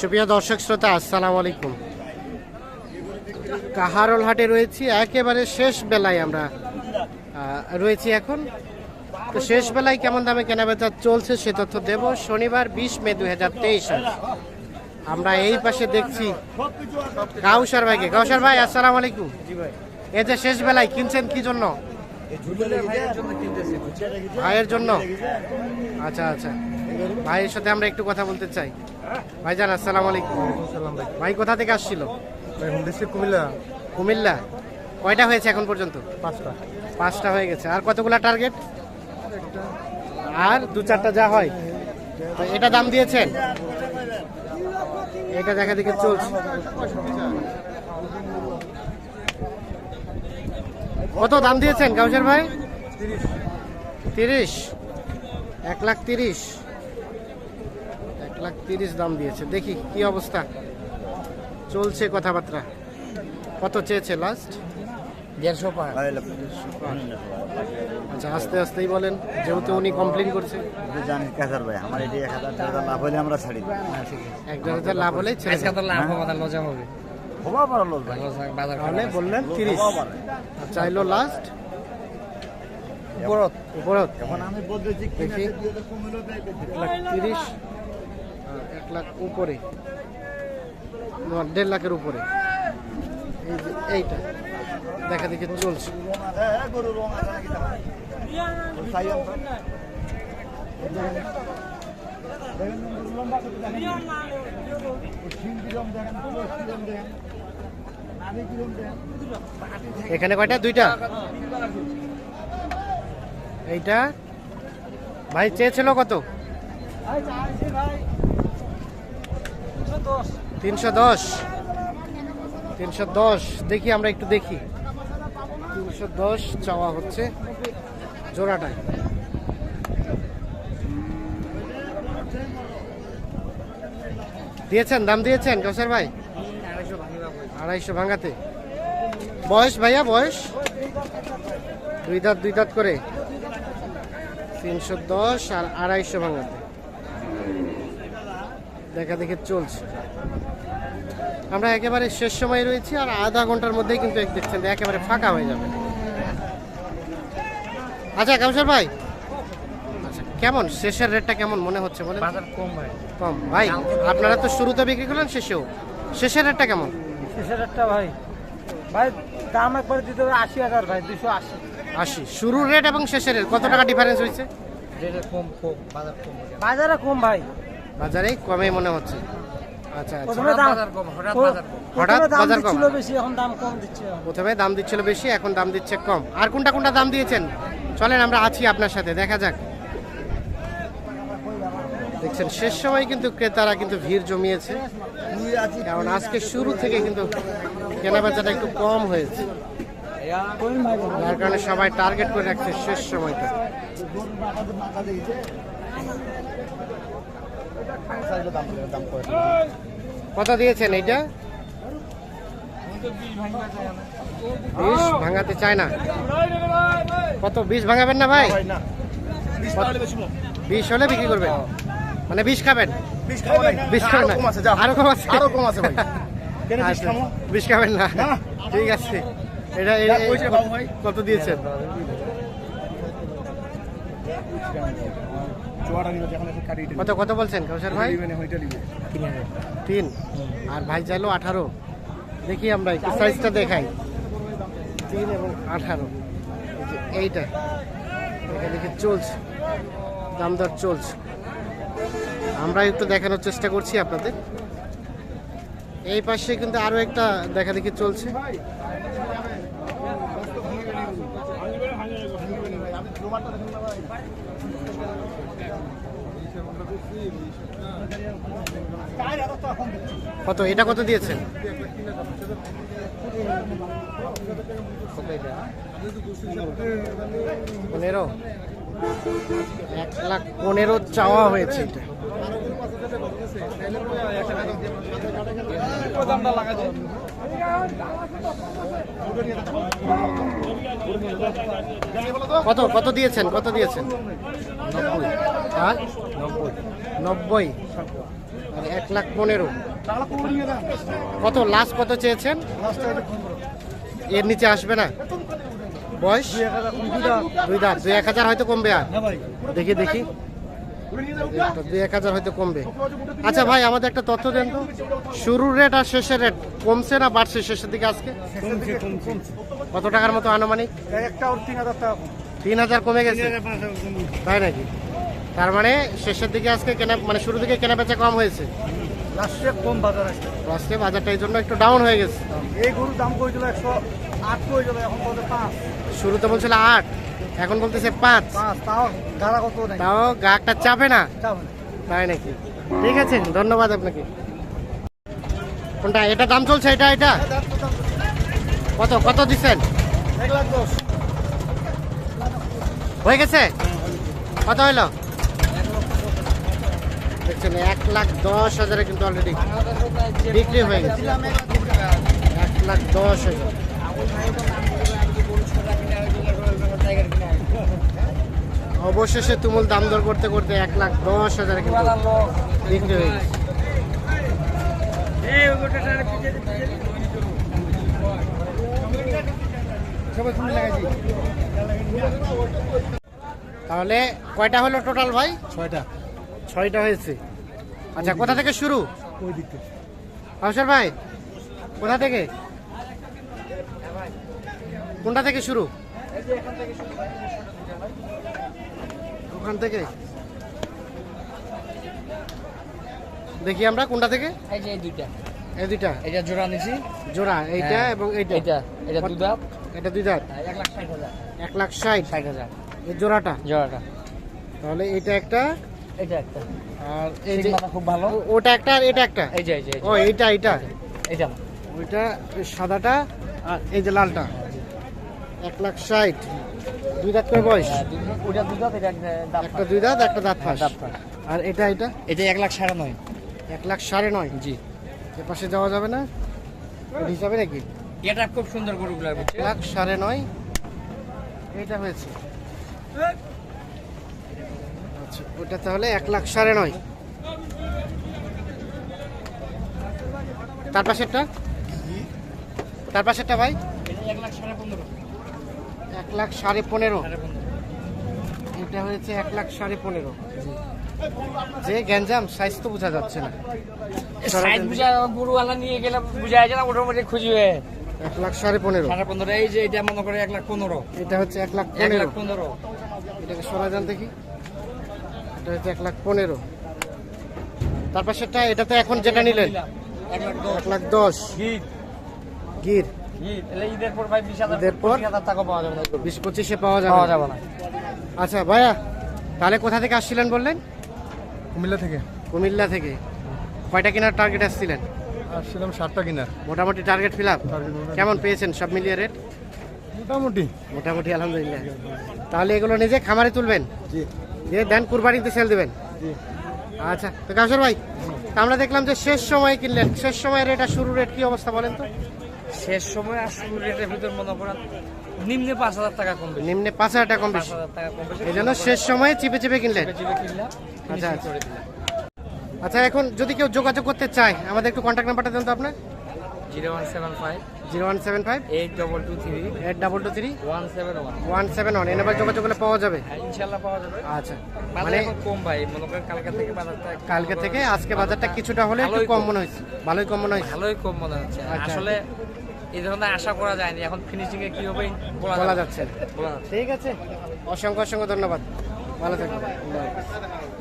সুপ্রিয় দর্শক শ্রোতা আসসালামু আলাইকুম। কাহারল হাটে রয়েছি একেবারে শেষ বেলায় আমরা রয়েছি এখন। তো শেষ বেলায় কেমন দামে কেনাবেচা চলছে সে তথ্য দেব শনিবার বিশ মে দু হাজার তেইশ আমরা এই পাশে দেখছি কাউসার ভাইকে। কাউসার ভাই আসসালামু আলাইকুম। এই যে শেষ বেলায় কিনছেন কি জন্য? ভাইয়ের জন্য? আচ্ছা আচ্ছা। ভাইয়ের সাথে আমরা একটু কথা বলতে চাই। ভাইজান আসসালামু আলাইকুম। ভাই। ভাই কোথা থেকে আসছিল? কুমিল্লা। কুমিল্লা। কয়টা হয়েছে এখন পর্যন্ত? পাঁচটা। পাঁচটা হয়ে গেছে। আর কতগুলা টার্গেট আর দু চারটা যা হয়। তো এটা দাম দিয়েছেন? এটা দেখা দেখে চলছে। কত দাম দিয়েছেন কাউসার ভাই? তিরিশ। এক লাখ তিরিশ। লাখ তিরিশ দাম দিয়েছে। দেখি কি অবস্থা। চলছে কথাবার্তা। কত চেয়েছে লাস্ট দেড়শো আচ্ছা আস্তে আস্তেই বলেন যেহেতু উনি কমপ্লেন করছে। জানি কাজার ভাই আমার এটি এক হাজার টাকা লাভ হলে আমরা ছাড়ি। দিই এক হাজার লাভ হলে। লাভ হবে লজা বললেন তিরিশ। চাইলো লাস্ট উপরত। উপরত। এখন আমি বলতেছি দেখি। এক লাখ তিরিশ। লাখ উপরে দেড় লাখের উপরে। এইটা, দেখা দেখে চলছে। এখানে কয়টা? দুইটা? এইটা? ভাই চেয়েছিল কত? তিনশো দশ। তিনশো দশ। দেখি আমরা একটু দেখি। তিনশো দশ চাওয়া হচ্ছে জোড়াটায়। দিয়েছেন? দাম দিয়েছেন কসার ভাই? আড়াইশো ভাঙাতে। বয়স ভাইয়া, বয়স? দুই দাঁত দুই দাঁত করে। তিনশো দশ আর আড়াইশো ভাঙাতে। দেখা দেখে চলছে। আমরা একেবারে শেষ সময় রয়েছি আর আধা ঘণ্টার মধ্যেই কিন্তু এক দেখছেন একেবারে ফাঁকা হয়ে যাবে। আচ্ছা কাউসার ভাই। আচ্ছা কেমন? শেষের রেটটা কেমন মনে হচ্ছে বলে বাজার কম ভাই। কম। ভাই আপনারা তো শুরুতে বিক্রি করলেন শেষেও। শেষের রেটটা কেমন? শেষের রেটটা ভাই ভাই দাম একবারে দিতে হবে আশি হাজার ভাই দুশো আশি। আশি। শুরুর রেট এবং শেষের রেট কত টাকা ডিফারেন্স হয়েছে? রেটে কম কম বাজার কম। বাজারে কম ভাই। বাজারে কমে মনে হচ্ছে। আচ্ছা আচ্ছা। প্রথমে দাম হঠাৎ বাজার কম। প্রথমে দাম দিচ্ছিল বেশি এখন দাম দিচ্ছে। প্রথমে দাম দিচ্ছিল বেশি এখন দাম দিচ্ছে কম। আর কোনটা কোনটা দাম দিয়েছেন? চলেন আমরা আছি আপনার সাথে দেখা যাক। দেখছেন শেষ সময় কিন্তু ক্রেতারা কিন্তু ভিড় জমিয়েছে। কারণ আজকে শুরু থেকে কিন্তু কেনাবেচাটা একটু কম হয়েছে। যার কারণে সবাই টার্গেট করে রাখছে শেষ সময়টা। কত দিয়েছেন এইটা? বিষ ভাঙাতে চায় না। কত বিষ ভাঙাবেন না ভাই? বিষ হলে বিক্রি করবেন? মানে বিষ খাবেন? বিষ খাবেন না? আরও কম আছে আরও কম আছে? ভাই। বিষ খাব? বিষ খাবেন না? ঠিক আছে। এটা। কত দিয়েছেন? কত কত বলছেন কৌশল ভাই। তিন আর ভাই চাইলো আঠারো। দেখি আমরা একটু সাইজটা দেখাই। তিন এবং আঠারো। এইটা। দেখে চলছে। দাম দর চলছে। আমরা একটু দেখানোর চেষ্টা করছি আপনাদের। এই পাশে কিন্তু আরও একটা দেখা দেখি চলছে। কত? এটা কত দিয়েছেন? পনেরো। এক লাখ পনেরো চাওয়া হয়েছে কত? কত দিয়েছেন? কত দিয়েছেন? নব্বই। হ্যাঁ? নব্বই আর এক লাখ পনেরো। কত? লাস্ট কত চেয়েছেন? এর নিচে আসবে না? বয়স? দুই দাঁত। দুই এক হাজার হয়তো কমবে আর। দেখি দেখি। দুই এক হাজার হয়তো কমবে। আচ্ছা ভাই আমাদের একটা তথ্য দেন তো। শুরুর রেট আর শেষের রেট কমছে না বাড়ছে শেষের দিকে আজকে? কত টাকার মতো আনুমানিক? তিন হাজার কমে গেছে। তাই নাকি? তার মানে শেষের দিকে আজকে কেনা মানে শুরু দিকে কেনা বেচা কম হয়েছে। লাস্টে কম বাজার আসছে। লাস্টে বাজারটা এই জন্য একটু ডাউন হয়ে গেছে। এই গরুর দাম করেছিল একশো আট করেছিল এখন বলতে পাঁচ। শুরুতে বলছিল আট এখন বলতেছে পাঁচ। তাও গাড়া কত তাও গাকটা চাপে না? তাই নাকি? ঠিক আছে ধন্যবাদ আপনাকে। কোনটা এটা দাম চলছে এটা এটা? কত কত দিচ্ছেন? হয়ে গেছে? কত হইল? দেখছেন, এক লাখ দশ হাজারে কিন্তু অলরেডি বিক্রি হয়ে গেছে। এক লাখ দশ হাজার। অবশেষে তুমুল দাম দর করতে করতে এক লাখ দশ হাজারে কিন্তু বিক্রি হয়ে গেছে। তাহলে কয়টা হলো টোটাল ভাই? ছয়টা। ছয়টা হয়েছে। আচ্ছা কোথা থেকে শুরু? ওই দিক থেকে আফসার ভাই কোথা থেকে? কোনটা থেকে শুরু? ওখান থেকে। দেখি আমরা কোনটা থেকে? এই যে এই দুইটা। এই দুইটা। এটা জোড়া নিছি। জোড়া এইটা হ্যাঁ, এবং এইটা। এটা এটা দুই দাঁত এটা দুই দাঁত এক লাখ ষাট হাজার। এক লাখ ষাট। ষাট হাজার। এই জোড়াটা। জোড়াটা। তাহলে এইটা একটা এটা একটা। আর এই যে খুব ভালো। ওটা একটা আর এটা একটা? এই যে এই যে ও এইটা এইটা। এটা ওইটা সাদাটা আর এই যে লালটা। এক লাখ ষাট। দুই দাঁত করে বয়স? হ্যাঁ, ওটা দুই দাঁত এটা একটা দুই দাঁত একটা দাঁত ফাঁস। আর এটা এটা? এটা এক লাখ সাড়ে নয়। এক লাখ সাড়ে নয়? জি। এ পাশে যাওয়া যাবে না? হিসাবে নাকি? এটা খুব সুন্দর গরুগুলো। এক লাখ সাড়ে নয়। এইটা হয়েছে। আচ্ছা ওটা তাহলে এক লাখ সাড়ে নয়। তার পাশেরটা? তার পাশেরটা ভাই? এক লাখ সাড়ে পনেরো। এটা হয়েছে এক লাখ সাড়ে পনেরো। যে গ্যাঞ্জাম সাইজ তো বোঝা যাচ্ছে না। সাইজ বুঝা গরুওয়ালা নিয়ে গেলে বুঝা যায় না ওটার মধ্যে খুঁজবে এক লাখ সাড়ে পনেরো। সাড়ে পনেরো এই যে এটা মনে করে এক লাখ পনেরো। এটা হচ্ছে এক লাখ পনেরো লাখ পনেরো। এটাকে সরা যান দেখি। এটা হচ্ছে এক লাখ পনেরো। তারপর সেটা এটা তো এখন যেটা নিলেন? এক লাখ দশ। গির। গিট ঈদের পর বিশ হাজার ঈদের পর? পঁচিশ পাওয়া যাবে বিশ পঁচিশে পাওয়া পাওয়া যাবে যাবে না। আচ্ছা ভাইয়া তাহলে কোথা থেকে আসছিলেন বললেন? কুমিল্লা থেকে। কুমিল্লা থেকে। কয়টা কেনার টার্গেট আসছিলেন? আসছিলাম সাতটা কিনার। মোটামুটি টার্গেট ফিল আপ কেমন পেয়েছেন সব মিলিয়ে রেট মোটামুটি। মোটামুটি আলহামদুলিল্লাহ। তাহলে এগুলো নিজে খামারে তুলবেন? জি। দিয়ে দেন কুরবানিতে সেল দেবেন? আচ্ছা তো কাউসার ভাই আমরা দেখলাম যে শেষ সময় কিনলেন। শেষ সময় রেট আর শুরু রেট কি অবস্থা বলেন তো? শেষ সময় আর শুরু রেটের ভিতর মনে করেন নিম্নে পাঁচ হাজার টাকা কম নিম্নে পাঁচ হাজার টাকা কম বেশি। হাজার টাকা কম বেশি। এই জন্য শেষ সময়ে চিপে চিপে কিনলেন। আচ্ছা, আচ্ছা। আচ্ছা এখন যদি কেউ যোগাযোগ করতে চায় আমাদের একটু কন্ট্যাক্ট নাম্বারটা দেন তো আপনার। Zero one seven five zero one seven five? Eight double two three. Eight double two three? One seven one. One seven one. এই নাম্বার যোগাযোগ করলে পাওয়া যাবে? হ্যাঁ ইনশাল্লাহ পাওয়া যাবে। আচ্ছা। মানে কম ভাই মনে করেন কালকে থেকে বাজারটা কালকে থেকে আজকে বাজারটা কিছুটা হলে একটু কম। মনে হয়েছে। ভালোই কম মনে হয়েছে। ভালোই কম মনে হচ্ছে। আচ্ছা। আসলে এই ধরনের আশা করা যায়নি। এখন ফিনিশিং এ কি হবে বলা বলা যাচ্ছে। ঠিক আছে। অসংখ্য অসংখ্য ধন্যবাদ। ভালো থাকবেন। হাফেজ।